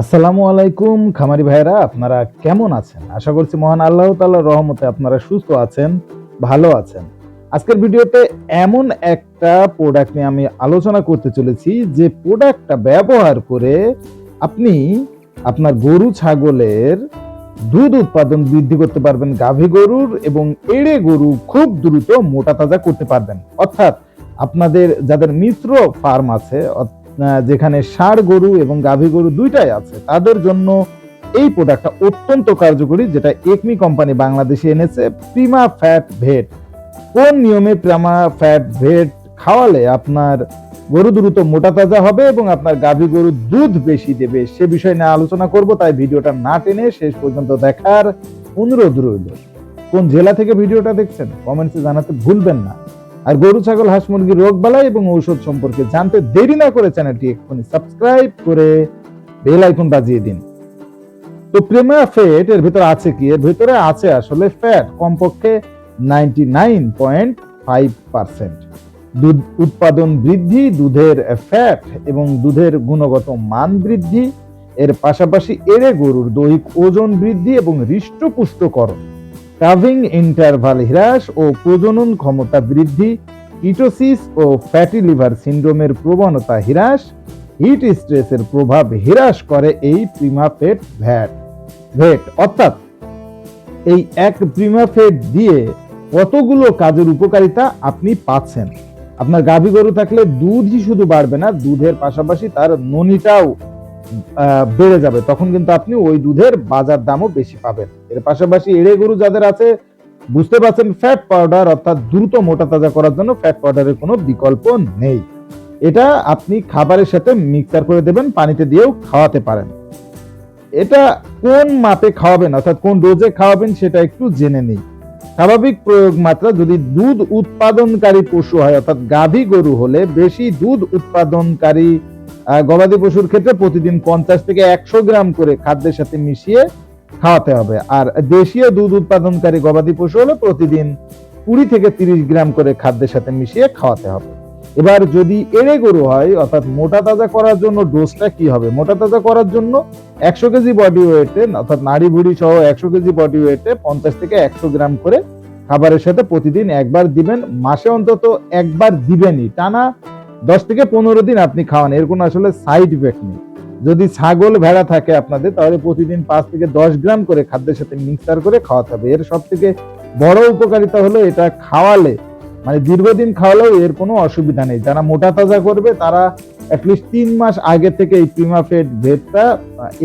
আসসালামু আলাইকুম, খামারি ভাইরা আপনারা কেমন আছেন? আশা করছি মহান আল্লাহ তাআলার রহমতে আপনারা সুস্থ আছেন, ভালো আছেন। আজকের ভিডিওতে এমন একটা প্রোডাক্ট নিয়ে আমি আলোচনা করতে চলেছি, যে প্রোডাক্টটা ব্যবহার করে আপনি আপনার গরু, ছাগলের দুধ উৎপাদন বৃদ্ধি করতে পারবেন, গাভী গরুর এবং এড়ে গরু খুব দ্রুত মোটা তাজা করতে পারবেন। অর্থাৎ আপনাদের, যাদের মিশ্র ফার্ম আছে যেখানে ষাঁড় গরু এবং গাভী গরু দুইটাই আছে, তাদের জন্য এই প্রোডাক্টটা অত্যন্ত কার্যকরী, যেটা একমি কোম্পানি বাংলাদেশে এনেছে প্রিমা ফ্যাট ভেট কোন নিয়মে প্রিমা ফ্যাট ভেট খাওয়ালে আপনার গরু দ্রুত মোটা তাজা হবে এবং আপনার গাভী গরু দুধ বেশি দেবে? সে বিষয় নিয়ে আলোচনা করব, তাই ভিডিওটা না টেনে শেষ পর্যন্ত দেখার অনুরোধ রইল। কোন জেলা থেকে ভিডিওটা দেখছেন কমেন্টসে জানাতে ভুলবেন না। আর গরু, ছাগল, হাঁস মুরগির রোগ বালাই এবং ঔষধ সম্পর্কে জানতে দেরি না করে চ্যানেলটি এক্ষুনি সাবস্ক্রাইব করে বেল আইকন বাজিয়ে দিন। তো প্রেমা ফ্যাট এর ভিতরে আছে কি? এর ভিতরে আছে আসলে ফ্যাট, কমপক্ষে ninety nine point five percent. দুধ উৎপাদন বৃদ্ধি, দুধের ফ্যাট এবং দুধের গুণগত মান বৃদ্ধি, এর পাশাপাশি এড়ে গরুর দৈহিক ওজন বৃদ্ধি এবং হৃষ্টপুষ্টকরণ। কাভিং ইন্টারভাল হ্রাস ও প্রজনন ক্ষমতা বৃদ্ধি কিটোসিস ও ফ্যাটি লিভার সিন্ড্রোমের প্রবণতা হ্রাস, হিট স্ট্রেসের প্রভাব হ্রাস করে এই প্রিমাফেট ভ্যাট। ভেট অর্থাৎ এই এক প্রিমাফেট দিয়ে কতগুলো কাজের উপকারিতা আপনি পাচ্ছেন। আপনার গাভী গরু থাকলে দুধই শুধু বাড়বে না, দুধের পাশাপাশি তার ননিটাও বেড়ে যাবে, তখন কিন্তু আপনি ওই দুধের বাজার দামও বেশি পাবেন। এর পাশাপাশি এড়ে গরু যাদের আছে, বুঝতে পারছেন ফ্যাট পাউডার অর্থাৎ দ্রুত মোটা তাজা করার জন্য ফ্যাট পাউডারের কোনো বিকল্প নেই। এটা আপনি খাবারের সাথে মিক্সার করে দেবেন, পানিতে দিয়েও খাওয়াতে পারেন। এটা কোন মাপে খাওয়াবেন, অর্থাৎ কোন ডোজে খাওয়াবেন, সেটা একটু জেনে নেই। স্বাভাবিক প্রয়োগ মাত্রা, যদি দুধ উৎপাদনকারী পশু হয়, অর্থাৎ গাভী গরু হলে বেশি দুধ উৎপাদনকারী গবাদি পশুর ক্ষেত্রে প্রতিদিন পঞ্চাশ থেকে একশো গ্রাম করে খাদ্যের সাথে মিশিয়ে খাওয়াতে হবে। আর দেশীয় দুধ উৎপাদনকারী গবাদি পশু হলে প্রতিদিন কুড়ি থেকে তিরিশ গ্রাম করে খাদ্যের সাথে মিশিয়ে খাওয়াতে হবে। এবার যদি এড়ে গরু হয়, অর্থাৎ মোটা তাজা করার জন্য ডোজটা কি হবে? মোটা তাজা করার জন্য একশো কেজি বডি ওয়েটে অর্থাৎ নাড়ি ভুড়ি সহ একশো কেজি বডি ওয়েটে পঞ্চাশ থেকে একশো গ্রাম করে খাবারের সাথে প্রতিদিন একবার দিবেন। মাসে অন্তত একবার দিবেনই। টানা দশ থেকে পনেরো দিন আপনি খাওয়ান, এর কোনো আসলে সাইড ইফেক্ট নেই। যদি ছাগল ভেড়া থাকে আপনাদের, তাহলে প্রতিদিন পাঁচ থেকে দশ গ্রাম করে খাদ্যের সাথে মিক্সার করে খাওয়াতে হবে। এর সব থেকে বড় উপকারিতা হলো এটা খাওয়ালে মানে দীর্ঘদিন খাওয়ালেও এর কোনো অসুবিধা নেই। যারা মোটা তাজা করবে, তারা অ্যাটলিস্ট তিন মাস আগে থেকে এই প্রিমাফেড ভেটটা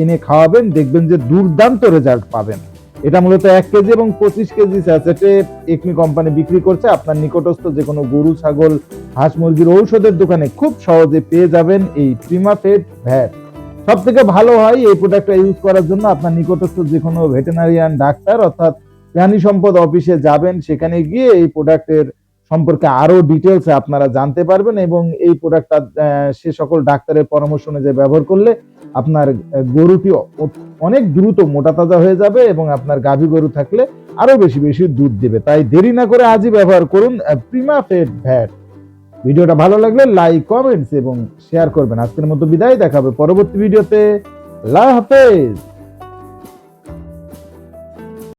এনে খাওয়াবেন, দেখবেন যে দুর্দান্ত রেজাল্ট পাবেন। এটা মূলত এক কেজি এবং পঁচিশ কেজি স্যাচেটে একমি কোম্পানি বিক্রি করছে। আপনার নিকটস্থ যে কোনো গরু, ছাগল, হাঁস, মুরগির ঔষধের দোকানে খুব সহজে পেয়ে যাবেন এই প্রিমাফেড ভ্যাট। সব থেকে ভালো হয় এই প্রোডাক্টটা ইউজ করার জন্য আপনার নিকটস্থ যে কোনো ভেটেনারিয়ান ডাক্তার অর্থাৎ প্রাণী সম্পদ অফিসে যাবেন। সেখানে গিয়ে এই প্রোডাক্টের সম্পর্কে আরও ডিটেলস আপনারা জানতে পারবেন এবং এই প্রোডাক্টটা সে সকল ডাক্তারের পরামর্শ অনুযায়ী ব্যবহার করলে আপনার গরুটি অনেক দ্রুত মোটা তাজা হয়ে যাবে এবং আপনার গাভী গরু থাকলে আরও বেশি বেশি দুধ দেবে। তাই দেরি না করে আজই ব্যবহার করুন প্রিমা ফেড ভ্যাট ভিডিওটা ভালো লাগলে লাইক কমেন্টস এবং শেয়ার করবেন। আজকের মতো বিদায়, দেখাবে পরবর্তী ভিডিওতে আল্লাহ হাফেজ।